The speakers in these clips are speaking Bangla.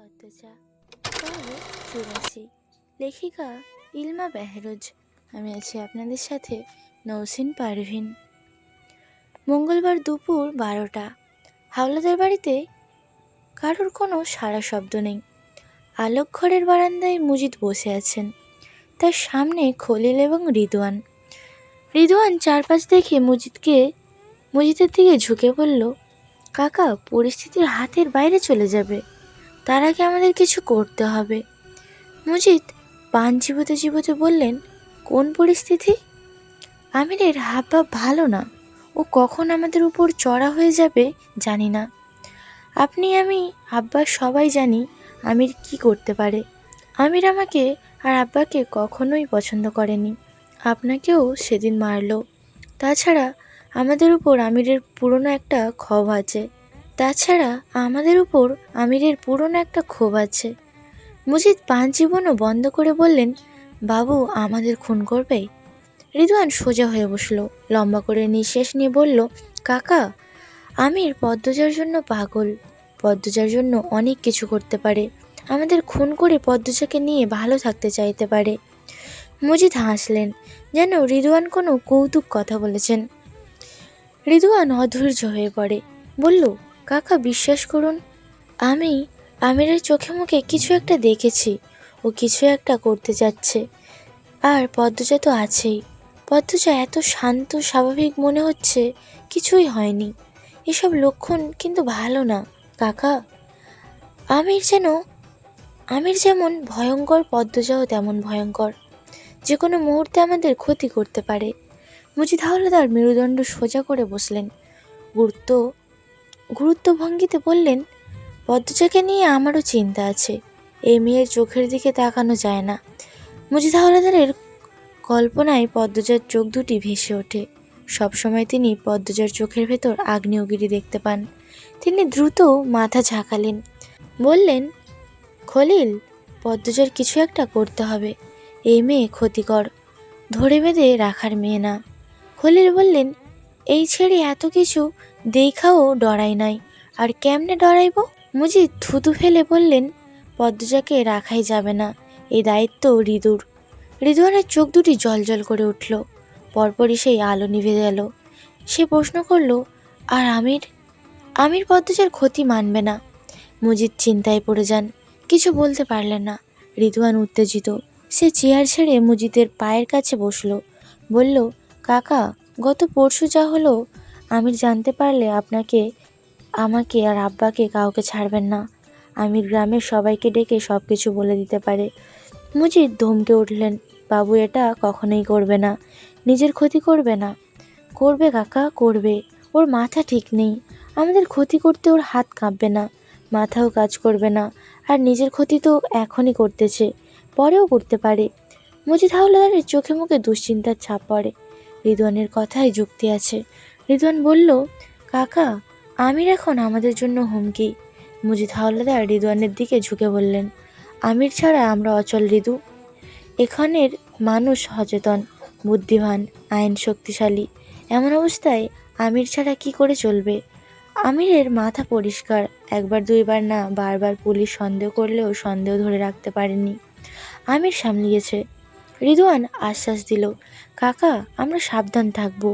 পদ্মজা পর্ব চুরাশি লেখিকা ইলমা বেহরোজ। আমি আছি আপনাদের সাথে নৌসিন পারভিন। মঙ্গলবার দুপুর বারোটা। হাওলাদার বাড়িতে কারোর কোনো সারা শব্দ নেই। আলোক ঘরের বারান্দায় মুজিদ বসে আছেন। তার সামনে খলিল এবং রিদওয়ান। রিদওয়ান চারপাশ দেখে মুজিদকে, মুজিদের দিকে ঝুঁকে বলল, কাকা, পরিস্থিতির হাতের বাইরে চলে যাবে। তার আগে আমাদের কিছু করতে হবে। মুজিদ পান চিবোতে চিবোতে বললেন, কোন পরিস্থিতি? আমিরের হাবভাব ভালো না। ও কখন আমাদের উপর চড়া হয়ে যাবে জানি না। আপনি, আমি, আব্বা সবাই জানি আমির কি করতে পারে। আমির আমাকে আর আব্বাকে কখনোই পছন্দ করেনি। আপনাকেও সেদিন মারলো। তাছাড়া আমাদের উপর আমিরের পুরনো একটা ক্ষোভ আছে। তাছাড়া আমাদের উপর আমিরের পুরনো একটা ক্ষোভ আছে। মুজিদ পান জীবনও বন্ধ করে বললেন, বাবু, আমাদের খুন করবে? রিদওয়ান সোজা হয়ে বসল, লম্বা করে নিঃশ্বাস নিয়ে বলল, কাকা, আমির পদ্মজার জন্য পাগল। পদ্মজার জন্য অনেক কিছু করতে পারে। আমাদের খুন করে পদ্মজাকে নিয়ে ভালো থাকতে চাইতে পারে। মুজিদ হাসলেন, যেন রিদওয়ান কোনো কৌতুক কথা বলেছেন। রিদওয়ান অধৈর্য হয়ে পড়ে, বলল কাকা, বিশ্বাস করুন, আমি আমিরের চোখে মুখে কিছু একটা দেখেছি। ও কিছু একটা করতে যাচ্ছে। আর পদ্মজা তো আছেই। পদ্মজা এত শান্ত, স্বাভাবিক মনে হচ্ছে কিছুই হয়নি। এসব লক্ষণ কিন্তু ভালো না, কাকা। আমির যেন, আমির যেমন ভয়ঙ্কর, পদ্মজাও তেমন ভয়ঙ্কর। যে কোনো মুহূর্তে আমাদের ক্ষতি করতে পারে। মুজিদ হাওলাদার মেরুদণ্ড সোজা করে বসলেন। গুরুত্ব গুরুত্ব ভঙ্গিতে বললেন পদ্মজাকে নিয়ে আমারও চিন্তা আছে। এই মেয়ের চোখের দিকে তাকানো যায় না। মুজিদ হাওলাদারের কল্পনায় পদ্মজার চোখ দুটি ভেসে ওঠে। সবসময় তিনি পদ্মজার চোখের ভেতর আগ্নেয়গিরি দেখতে পান। তিনি দ্রুত মাথা ঝাঁকালেন। বললেন, খলিল, পদ্মজার কিছু একটা করতে হবে। এই মেয়ে ক্ষতিকর। ধরে বেঁধে রাখার মেয়ে না। খলিল বললেন, এই ছেড়ে এত কিছু দেখাও ডরাই নাই। আর কেমনে ডরাইব? মুজিদ থুতু ফেলে বললেন, পদ্মজাকে রাখাই যাবে না এই দায়িত্ব রিদুর। রিদুয়ানের চোখ দুটি জলজল করে উঠল। পরপরই সেই আলো নিভে গেল। সে প্রশ্ন করল, আর আমির? আমির পদ্মজার ক্ষতি মানবে না। মুজিদ চিন্তায় পড়ে যান। কিছু বলতে পারলেন না। রিদুয়ান উত্তেজিত। সে চেয়ার ছেড়ে মুজিদের পায়ের কাছে বসল। বলল, কাকা, গত পরশু যা হলো আমির জানতে পারলে আপনাকে, আমাকে আর আব্বাকে কাউকে ছাড়বেন না। আমির গ্রামের সবাইকে ডেকে সব কিছু বলে দিতে পারে। মুজিদ ধমকে উঠলেন, বাবু, এটা কখনোই করবে না। নিজের ক্ষতি করবে না। করবে কাকা, করবে। ওর মাথা ঠিক নেই। আমাদের ক্ষতি করতে ওর হাত কাঁপবে না। মাথাও কাজ করবে না। আর নিজের ক্ষতি তো এখনই করতেছে। পরেও করতে পারে। মজিদ হাওলাদারের চোখে মুখে দুশ্চিন্তার ছাপ পড়ে। রিদওয়ানের কথায় যুক্তি আছে। রিদওয়ান বলল, কাকা, আমির এখন আমাদের জন্য হুমকি। মুজিদ হাওলাদার রিদওয়ানের দিকে ঝুঁকে বললেন, আমির ছাড়া আমরা অচল ঋতু এখানের মানুষ সচেতন, বুদ্ধিমান, আইন শক্তিশালী। এমন অবস্থায় আমির ছাড়া কি করে চলবে? আমিরের মাথা পরিষ্কার, একবার দুইবার না, বারবার পুলিশ সন্দেহ করলেও সন্দেহ ধরে রাখতে পারেনি। আমির সামলিয়েছে। রিদওয়ান আশ্বাস দিল, কাকা, আমরা সাবধান থাকব।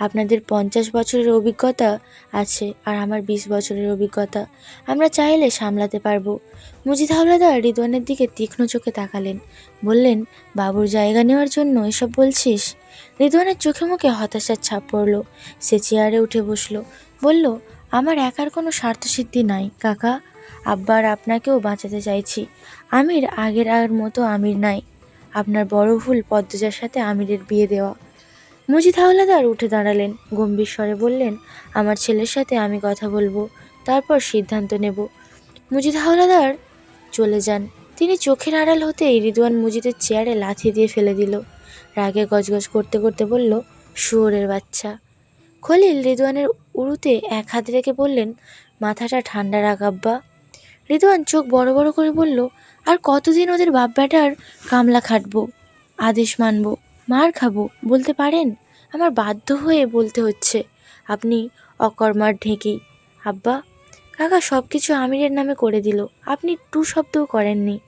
আপনাদের পঞ্চাশ বছরের অভিজ্ঞতা আছে আর আমার বিশ বছরের অভিজ্ঞতা। আমরা চাইলে সামলাতে পারব। মুজিদ হাওলাদার রিদওয়ানের দিকে তীক্ষ্ণ চোখে তাকালেন। বললেন, বাবুর জায়গা নেওয়ার জন্য এসব বলছিস? রিদওয়ানের চোখে মুখে হতাশার ছাপ পড়ল। সে চেয়ারে উঠে বসল। বলল, আমার একার কোনো স্বার্থসিদ্ধি নাই, কাকা। আব্বার আপনাকেও বাঁচাতে চাইছি। আমির আগের আগের মতো আমির নাই। আপনার বড় ভুল পদ্মজার সাথে আমিরের বিয়ে দেওয়া। মুজিদ হাওলাদার উঠে দাঁড়ালেন। গম্ভীর স্বরে বললেন, আমার ছেলের সাথে আমি কথা বলব, তারপর সিদ্ধান্ত নেব। মুজিদ হাওলাদার চলে যান। তিনি চোখের আড়াল হতেই রিদওয়ান মুজিদের চেয়ারে লাথি দিয়ে ফেলে দিল। রাগে গজগজ করতে করতে বলল, শুয়োরের বাচ্চা। খলিল রিদওয়ানের উড়ুতে এক হাত রেখে বললেন, মাথাটা ঠান্ডা রাখ আব্বা। রিদওয়ান চোখ বড় বড় করে বলল, আর কতদিন ওদের বাপ ব্যাটার কামলা খাটবো? আদেশ মানবো। মার খাব, বলতে পারেন? আমার বাধ্য হয়ে বলতে হচ্ছে। আপনি অকর্মার ঢেঁকি। আব্বা, কাকা সব কিছু আমিরের নামে করে দিল। আপনি টু শব্দও করেননি।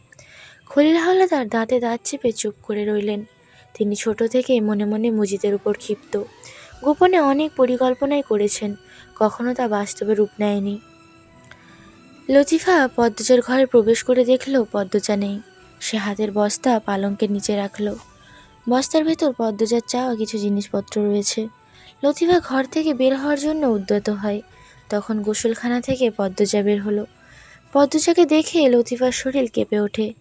খলিল হাওলাদার দাঁতে দাঁত চেপে চুপ করে রইলেন। তিনি ছোট থেকে মনে মনে মুজিদের উপর ক্ষিপ্ত। গোপনে অনেক পরিকল্পনাই করেছেন, কখনো তা বাস্তবে রূপ নেয়নি। লতিফা পদ্মজার ঘরে প্রবেশ করে দেখল, পদ্মজা নেই। সে হাতের বস্তা পালঙ্কের নিচে রাখল। বস্তার ভেতর পদ্মজার চাওয়া কিছু জিনিসপত্র রয়েছে। লতিফা ঘর থেকে বের হওয়ার জন্য উদ্যত হয়। তখন গোসলখানা থেকে পদ্মজা বের হলো। পদ্মজাকে দেখে লতিফার শরীর কেঁপে ওঠে।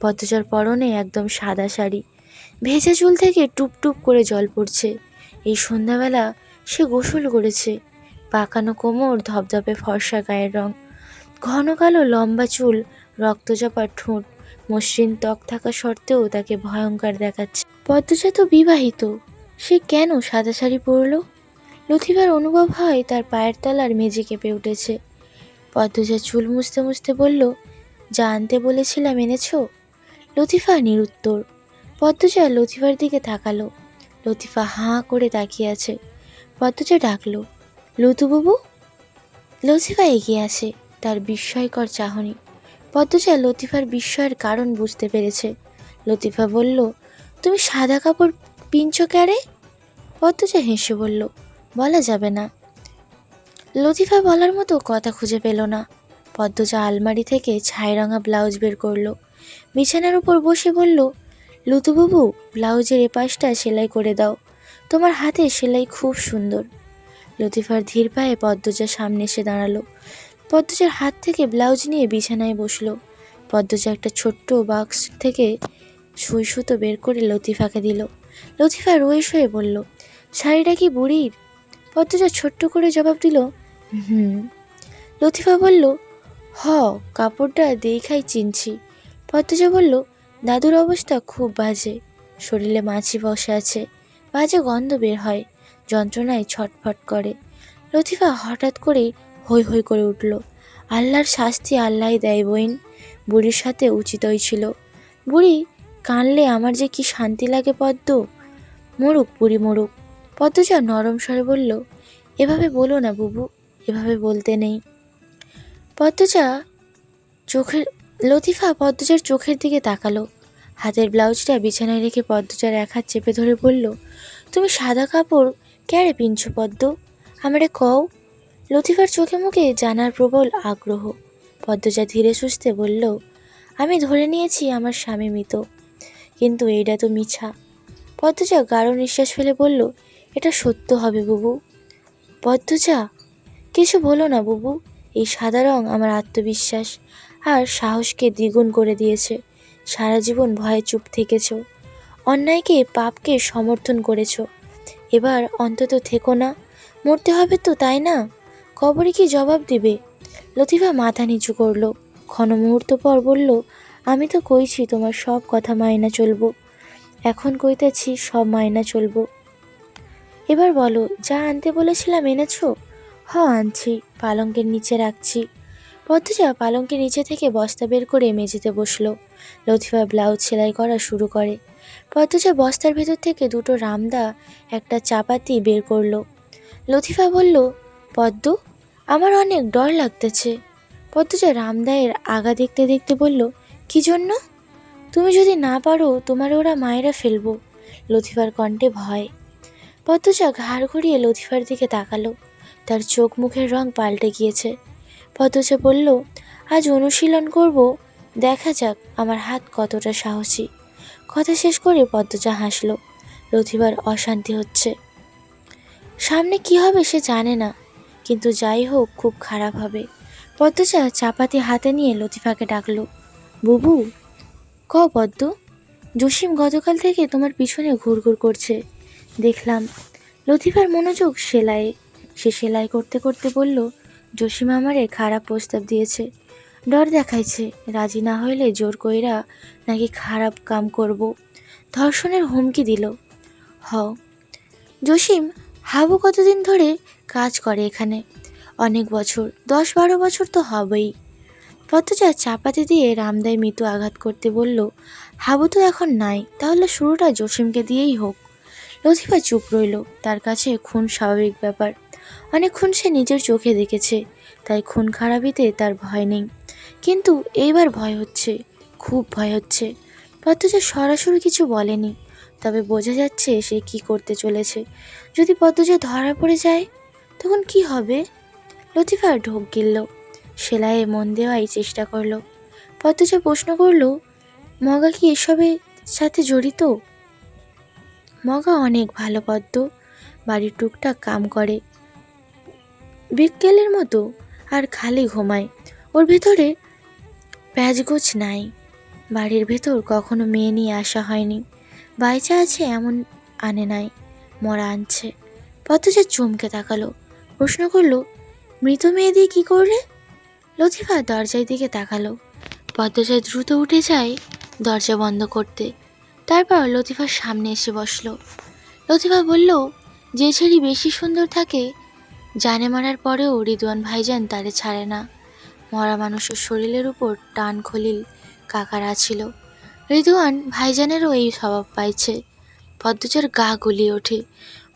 পদ্মজার পরনে একদম সাদা শাড়ি। ভেজা চুল থেকে টুপ টুপ করে জল পড়ছে। এই সন্ধ্যাবেলা সে গোসল করেছে। পাকানো কোমর, ধপধপে ফর্সা গায়ের রং। ঘন কালো লম্বা চুল, রক্তচাপা ঠোঁট, মসৃণ ত্বক থাকা সত্ত্বেও তাকে ভয়ঙ্কর দেখাচ্ছে। পদ্মজা তো বিবাহিত, সে কেন সাদা শাড়ি পরল? লথিবার অনুভব হয় তার পায়ের তলার মেঝে কেঁপে উঠেছে। পদ্মজা চুল মুছতে মুছতে বলল, যা আনতে বলেছিলাম এনেছ? লতিফা নিরুত্তর। পদ্মজা লতিফার দিকে তাকালো। লতিফা হাঁ করে তাকিয়ে আছে। পদ্মজা ডাকলো, লতুবাবু? লতিফা এগিয়ে আসে, তার বিস্ময়কর চাহনি। পদ্মজা লতিফার বিস্ময়ের কারণ বুঝতে পেরেছে। লতিফা বলল তুমি সাদা কাপড় পিনছো ক্যারে? পদ্মজা হেসে বলল, বলা যাবে না। লতিফা বলার মতো কথা খুঁজে পেল না। পদ্মজা আলমারি থেকে ছাইরঙা ব্লাউজ বের করল। বিছানার উপর বসে বলল, লুতুবাবু, ব্লাউজের এপাশটা সেলাই করে দাও। তোমার হাতে সেলাই খুব সুন্দর। লতিফার ধীর পায়ে পদ্মজার সামনে এসে দাঁড়াল। পদ্মজার হাত থেকে ব্লাউজ নিয়ে বিছানায় বসল। পদ্মজা একটা ছোট্ট বাক্স থেকে সুই সুতো বের করে লতিফাকে দিল। লতিফা রয়ে শয়ে বলল, শাড়িটা কি বুড়ির? পদ্মজা ছোট্ট করে জবাব দিল, হুম। লতিফা বলল, হ, কাপড়টা দেখাই চিনছি। পদ্মজা বলল, দাদুর অবস্থা খুব বাজে। শরীরে মাছি বসে আছে, বাজে গন্ধ বের হয়, যন্ত্রণায় ছটফট করে। লতিফা হঠাৎ করেই হৈ হৈ করে উঠল, আল্লাহর শাস্তি আল্লাহ দেয় বইন। বুড়ির সাথে উচিতই ছিল। বুড়ি কানলে আমার যে কি শান্তি লাগে পদ্ম? মরুক, বুড়ি মরুক। পদ্মজা নরম স্বরে বলল, এভাবে বলো না বুবু, এভাবে বলতে নেই। পদ্মজা চোখের, লতিফা পদ্মজার চোখের দিকে তাকালো। হাতের ব্লাউজটা বিছানায় রেখে পদ্মজার এক হাত চেপে ধরে বলল, তুমি সাদা কাপড় ক্যারে পিনছো পদ্ম? আমারে কও। লতিফার চোখে মুখে জানার প্রবল আগ্রহ। পদ্মজা ধীরে সুস্থে বলল, আমি ধরে নিয়েছি আমার স্বামী মৃত। কিন্তু এইটা তো মিছা। পদ্মজা গাঢ় নিঃশ্বাস ফেলে বলল, এটা সত্য হবে, বুবু। পদ্মজা, কিছু বলো না, বুবু। এই সাদা রং আমার আত্মবিশ্বাস আর সাহসকে দ্বিগুণ করে দিয়েছে। সারা জীবন ভয়ে চুপ থেকেছ। অন্যায়কে, পাপকে সমর্থন করেছ। এবার অন্তত থেকো না। মরতে হবে তো, তাই না? কবরে কি জবাব দিবে? লতিফা মাথা নিচু করল। ক্ষণ মুহূর্ত পর বলল আমি তো কইছি তোমার সব কথা মায়না চলবো। এখন কইতেছি সব মায়না চলবো। এবার বলো, যা আনতে বলেছিলাম এনেছো? হ, আনছি, পালঙ্কের নিচে রাখছি। পদ্মজা পালঙ্কের নিচে থেকে বস্তা বের করে মেঝেতে বসল। লতিফা ব্লাউজ সেলাই করা শুরু করে। পদ্মজা বস্তার ভেতর থেকে দুটো রামদা, একটা চাপাতি বের করল। লতিফা বলল, পদ্ম, আমার অনেক ডর লাগতেছে। পদ্মজা রামদায়ের আগা দেখতে দেখতে বলল কি জন্য? তুমি যদি না পারো, তোমার ওরা মায়েরা ফেলব, লতিফার কণ্ঠে ভয়। পদ্মজা ঘাড় ঘুরিয়ে লতিফার দিকে তাকালো। তার চোখ মুখের রং পাল্টে গিয়েছে। পদ্মজা বলল, আজ অনুশীলন করব, দেখা যাক আমার হাত কতটা সাহসী। কথা শেষ করে পদ্মজা হাসল। লতিফার অশান্তি হচ্ছে। সামনে কি হবে সে জানে না, কিন্তু যাই হোক, খুব খারাপ হবে। পদ্মজা চাপাতি হাতে নিয়ে লতিফাকে ডাকলো। বুবু, ক পদ্ম? জসিম গতকাল থেকে তোমার পিছনে ঘুরঘুর করছে। দেখলাম, লতিফার মনোযোগ সেলাইয়ে। সে সেলাই করতে করতে বলল, জসিম আমারে খারাপ প্রস্তাব দিয়েছে। ডর দেখাইছে, রাজি না হইলে জোর কইরা নাকি খারাপ কাম করব। ধর্ষণের হুমকি দিল। হ জসিম হাবু কতদিন ধরে কাজ করে এখানে? অনেক বছর, দশ বারো বছর তো হবেই। পথচা চাপাতি দিয়ে রামদায় মৃত্যু আঘাত করতে বলল, হাবু তো এখন নাই, তাহলে শুরুটা জসিমকে দিয়েই হোক। লতিফা চুপ রইল, তার কাছে খুন স্বাভাবিক ব্যাপার। অনেকক্ষণ সে নিজের চোখে দেখেছে, তাই খুন খারাপিতে তার ভয় নেই। কিন্তু এইবার ভয় হচ্ছে, খুব ভয় হচ্ছে। পদ্মজা সরাসরি কিছু বলেনি, তবে বোঝা যাচ্ছে সে কি করতে চলেছে। যদি পদ্মজা ধরা পড়ে যায়, তখন কি হবে? লতিফা ঢোক গিলল সেলাইয়ে মন দেওয়াই চেষ্টা করল। পদ্মজা প্রশ্ন করল, মগা কি এসবের সাথে জড়িত? মগা অনেক ভালো পদ্ম। বাড়ির টুকটাক কাম করে। বিকেলের মতো আর খালি ঘুমায়। ওর ভেতরে প্যাচগোছ নাই। বাড়ির ভেতর কখনো মেয়ে নিয়ে আসা হয়নি। বাইচা আছে এমন আনে নাই, মরা আনছে। পদ্মজা চমকে তাকালো। প্রশ্ন করল, মৃত মেয়ে দিয়ে কী করলে? লতিফা দরজার দিকে তাকালো। পদ্মজা দ্রুত উঠে যায় দরজা বন্ধ করতে। তারপর লতিফার সামনে এসে বসল। লতিফা বলল, যে ছেলে বেশি সুন্দর থাকে, জানে মারার পরেও রিদওয়ান ভাইজান তারে ছাড়ে না। মরা মানুষের শরীরের উপর টান খলিল কাকারা আছিল রিদওয়ান ভাইজানেরও এই স্বভাব পাইছে। পদ্মজার গা গুলিয়ে ওঠে।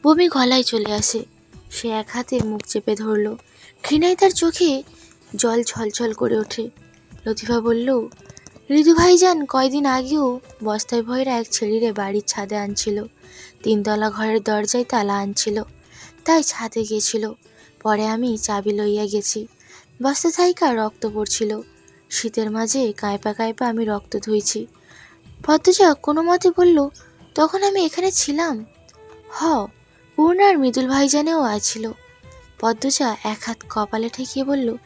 বমি গলায় চলে আসে। সে এক হাতে মুখ চেপে ধরল। ঘৃণায় তার চোখে জল ছলছল করে ওঠে। লতিফা বলল ঋতু ভাইজান, কয়দিন আগেও বস্তায় ভয়রা এক ছেলেরে বাড়ির ছাদে আনছিল। তিনতলা ঘরের দরজায় তালা আনছিল। তাই ছাদে গেছিল। পরে আমি চাবি লইয়া গেছি। বস্তা থাইকা রক্ত পড়ছিল। শীতের মাঝে কাঁপা কাঁপা আমি রক্ত ধুইছি। পদ্মজা কোনো মতে বলল, তখন আমি এখানে ছিলাম? হ, পূর্ণার মৃদুল ভাইজানেও আছিল। পদ্মজা এক হাত কপালে ঠেকিয়ে বলল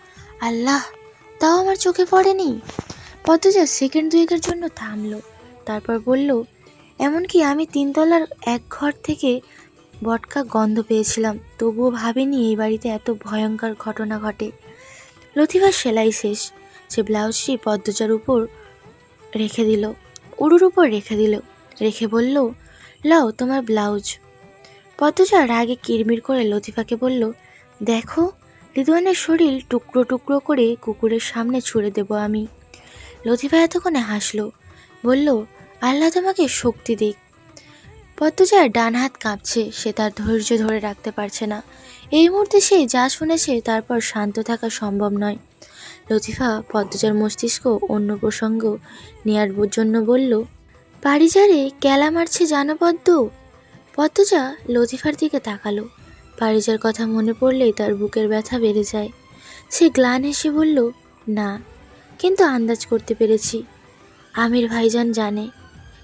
আল্লাহ, তাও আমার চোখে পড়েনি? পদ্মজা সেকেন্ড দুয়েকের জন্য থামলো। তারপর বলল, এমনকি আমি তিনতলার এক ঘর থেকে বটকা গন্ধ পেয়েছিলাম, তবুও ভাবিনি এই বাড়িতে এত ভয়ঙ্কর ঘটনা ঘটে। লতিফার সেলাই শেষ। সে ব্লাউজটি পদ্মজার উপর রেখে দিল উড়ুর উপর রেখে দিল। রেখে বলল, লাও, তোমার ব্লাউজ। পদ্মজা রাগে কিরমির করে লতিফাকে বলল, দেখো রিদওয়ানের শরীর টুকরো টুকরো করে কুকুরের সামনে ছুঁড়ে দেব আমি। লতিফা এতক্ষণে হাসলো, বলল, আল্লাহ তোমাকে শক্তি দিক। পদ্মজার ডান হাত কাঁপছে, সে তার ধৈর্য ধরে রাখতে পারছে না। এই মুহূর্তে সে যা শুনেছে তারপর শান্ত থাকা সম্ভব নয়। লতিফা পদ্মজার মস্তিষ্ক অন্য প্রসঙ্গ নেয়ার জন্য বলল, পারিজারে কেলা মারছে জানো পদ্ম? পদ্মজা লতিফার দিকে তাকালো। পারিজার কথা মনে পড়লেই তার বুকের ব্যথা বেড়ে যায়। সে গ্লান হেসে বলল, না, কিন্তু আন্দাজ করতে পেরেছি। আমির ভাইজান জানে।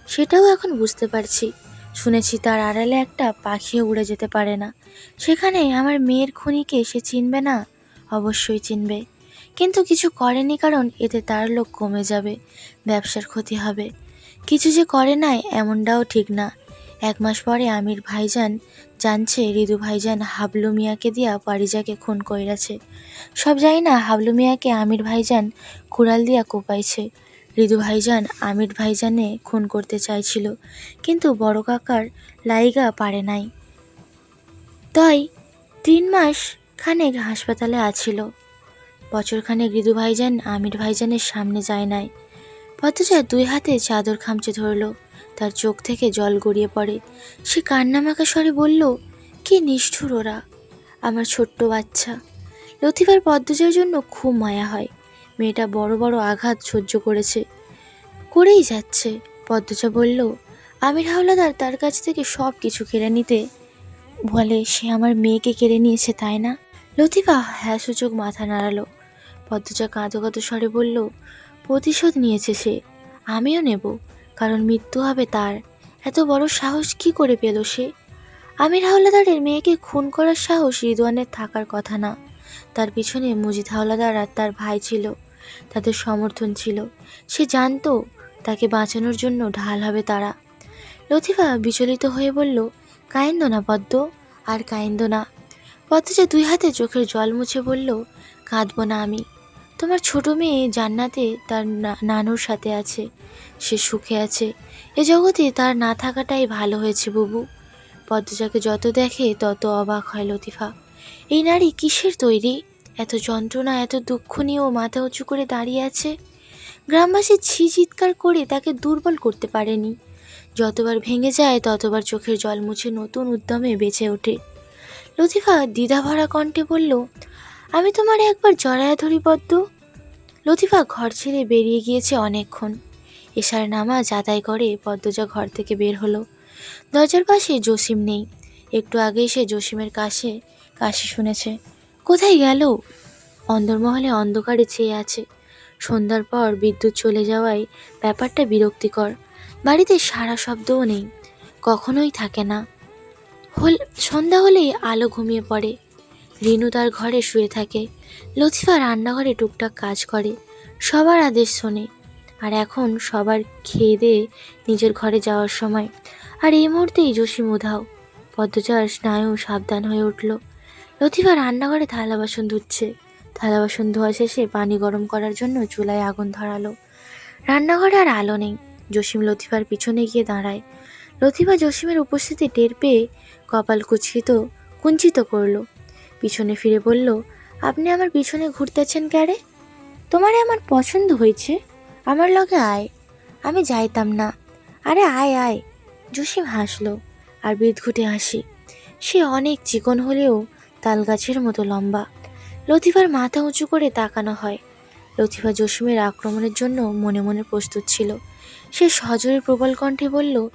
সেটাও এখন বুঝতে পারছি। শুনেছি তার আড়ালে একটা পাখিও উড়ে যেতে পারে না। সেখানে আমার মেয়ের খুনিকে সে চিনবে না? অবশ্যই চিনবে। কিন্তু কিছু করেনি কারণ এতে তার লোক কমে যাবে, ব্যবসার ক্ষতি হবে। কিছু যে করে নাই, এমনটাও ঠিক না। এক মাস পরে আমির ভাইজান জানছে রিদু ভাইজান হাবলু মিয়াকে দিয়া পারিজাকে খুন কইরাছে। সব জানি না হাবলু মিয়াকে আমির ভাইজান কুড়াল দিয়া কোপাইছে। রিদু ভাইজান আমির ভাইজানে খুন করতে চাইছিল, কিন্তু বড় কাকার লাইগা পারে নাই। তাই তিন মাস খানেক হাসপাতালে আছিল। বছরখানেক রিদু ভাইজান আমির ভাইজানের সামনে যায় নাই। পথচা দুই হাতে চাদর খামচে ধরলো। তার চোখ থেকে জল গড়িয়ে পড়ে। সে কান্নামাখা স্বরে বলল, কি নিষ্ঠুর ওরা? আমার ছোট্ট বাচ্চা। লতিফার পদ্মজার জন্য খুব মায়া হয়। মেয়েটা বড় বড় আঘাত সহ্য করেছে। করেই যাচ্ছে। পদ্মজা বলল, আমির হাওলাদার তার কাছ থেকে সব কিছু কেড়ে নিতে। বলে, সে আমার মেয়েকে কেড়ে নিয়েছে, তাই না? লতিফা হ্যাঁ সূচক মাথা নাড়ালো। পদ্মজা কাঁদো কাঁদো স্বরে বলল, প্রতিশোধ নিয়েছে সে, আমিও নেব। কারণ মৃত্যু হবে তার। এত বড় সাহস কি করে পেল সে? আমির হাওলাদারের মেয়েকে খুন করার সাহস রিদওয়ানের থাকার কথা না। তার পিছনে মুজিদ হাওলাদার আর তার ভাই ছিল। তাদের সমর্থন ছিল। সে জানতো তাকে বাঁচানোর জন্য ঢাল হবে তারা। লতিফা বিচলিত হয়ে বলল, কায়েন্দ না পদ্ম, আর কায়েন্দ না। পদ্মজা দুই হাতে চোখের জল মুছে বলল, কাঁদবো না আমি। তোমার ছোট মেয়ে জান্নাতে তার নানুর সাথে আছে। সে সুখে আছে। এ জগতে তার না থাকাটাই ভালো হয়েছে, বুবু। পদ্মজাকে যত দেখে তত অবাক হয় লতিফা। এই নারী কিসের তৈরি? এত যন্ত্রণা, এত দুঃখ নিয়েও মাথা উঁচু করে দাঁড়িয়ে আছে? গ্রামবাসী ছি চিৎকার করে তাকে দুর্বল করতে পারেনি। যতবার ভেঙে যায়, ততবার চোখের জল মুছে নতুন উদ্যমে বেঁচে ওঠে। লতিফা দ্বিধাভরা কণ্ঠে বলল আমি তোমার একবার জড়ায়া ধরি পদ্ম লতিফা ঘর ছেড়ে বেরিয়ে গিয়েছে অনেকক্ষণ। এশার নামাজ আদায় করে পদ্মজা ঘর থেকে বের হলো। দরজার পাশে জসিম নেই। একটু আগেই সে জসিমের কাছে কাশি শুনেছে। কোথায় গেল? অন্দরমহলে অন্ধকারে চেয়ে আছে। সন্ধ্যার পর বিদ্যুৎ চলে যাওয়ায় ব্যাপারটা বিরক্তিকর। বাড়িতে সারা শব্দও নেই। কখনোই থাকে না। হল সন্ধ্যা হলেই আলো ঘুমিয়ে পড়ে। রিনু তার ঘরে শুয়ে থাকে। লতিফা রান্নাঘরে টুকটাক কাজ করে, সবার আদেশ শোনে। আর এখন সবার খেয়ে দিয়ে নিজের ঘরে যাওয়ার সময়। আর এই মুহূর্তেই জসিম উধাও পদ্মচার স্নায়ু সাবধান হয়ে উঠল। লতিফা রান্নাঘরে থালা বাসন ধুচ্ছে। থালা বাসন ধোয়া শেষে পানি গরম করার জন্য চুলায় আগুন ধরালো। রান্নাঘরে আর আলো নেই। জসিম লতিফার পিছনে গিয়ে দাঁড়ায়। লতিফা জসিমের উপস্থিতি টের পেয়ে কপাল কুচিত কুঞ্চিত করল। পিছনে ফিরে বলল, আপনি আমার পিছনে ঘুরতেছেন ক্যারে? তোমারে আমার পছন্দ হয়েছে। আমার লগে আয়। আমি যাইতাম না। আরে আয় আয়। জসিম হাসলো আর বিদঘুটে হাসি। সে অনেক চিকন হলেও তাল গাছের মতো লম্বা। লতিফার মাথা উঁচু করে তাকানো হয়। লতিফা জসিমের আক্রমণের জন্য মনে মনে প্রস্তুত ছিল। সে সজোরে প্রবল কণ্ঠে বলল,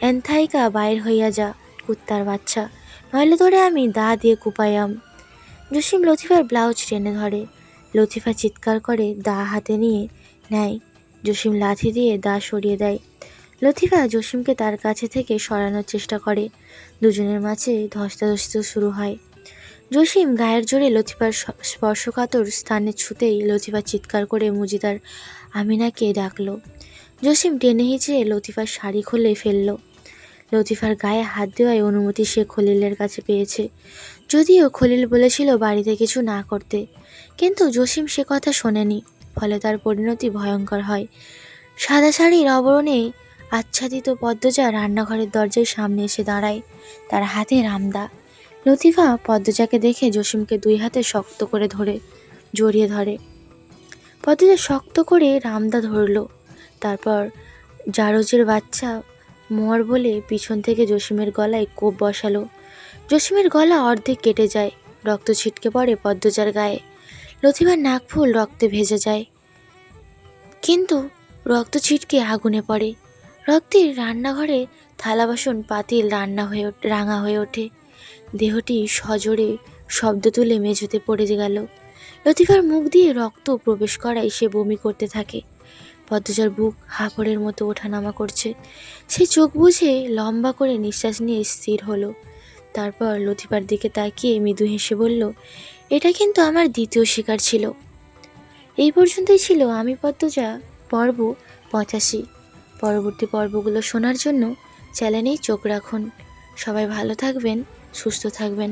এনথাইকা, বাইর হইয়া যা, কুত্তার বাচ্চা। নইলে ধরে আমি দা দিয়ে কুপায়াম জসিম লতিফার ব্লাউজ টেনে ধরে। লতিফা চিৎকার করে দা হাতে নিয়ে নেয়। জসিম লাথি দিয়ে দা সরিয়ে দেয়। লতিফা জসিমকে তার কাছে থেকে সরানোর চেষ্টা করে। দুজনের মাঝে ধস্তাধস্ত শুরু হয়। জসিম গায়ের জোরে লতিফার স্পর্শকাতর স্থানে ছুতেই লতিফা চিৎকার করে মুজিদার আমিনাকে ডাকলো। জসিম টেনে হিঁচড়ে লতিফার শাড়ি খুলে ফেলল। লতিফার গায়ে হাত দেওয়ায় অনুমতি সে খলিলের কাছে পেয়েছে। যদিও খলিল বলেছিল বাড়িতে কিছু না করতে, কিন্তু জসিম সে কথা শোনেনি, ফলে তার পরিণতি ভয়ঙ্কর হয়। সাদা শাড়ির আবরণে আচ্ছাদিত পদ্মজা রান্নাঘরের দরজার সামনে এসে দাঁড়ায়, তার হাতে রামদা। লতিফা পদ্মজাকে দেখে জসিমকে দুই হাতে শক্ত করে ধরে, জড়িয়ে ধরে। পদ্মজা শক্ত করে রামদা ধরলো, তারপর জারজের বাচ্চা মর বলে পিছন থেকে জসিমের গলায় কোপ বসালো। জসিমের গলা অর্ধেক কেটে যায়, রক্ত ছিটকে পড়ে পদ্মজার গায়ে। লতিফার নাকফুল রক্তে ভেজে যায়। কিন্তু রক্ত ছিটকে আগুনে পড়ে। রক্তের রান্নাঘরে থালা বাসন পাতিল রান্না হয়ে রাঙা হয়ে ওঠে। দেহটি সজোরে শব্দ তুলে মেঝেতে পড়ে গেল। লতিফার মুখ দিয়ে রক্ত প্রবেশ করায় সে বমি করতে থাকে। পদ্মজার বুক হাঁপড়ের মতো ওঠানামা করছে। সে চোখ বুঝে লম্বা করে নিঃশ্বাস নিয়ে স্থির হলো। তারপর লতিফার দিকে তাকিয়ে মৃদু হেসে বলল, এটা কিন্তু আমার দ্বিতীয় শিকার ছিল। এই পর্যন্তই ছিল আমি পদ্মজা, পর্ব পঁচাশি। পরবর্তী পর্বগুলো শোনার জন্য চ্যানেলেই চোখ রাখুন। সবাই ভালো থাকবেন, সুস্থ থাকবেন।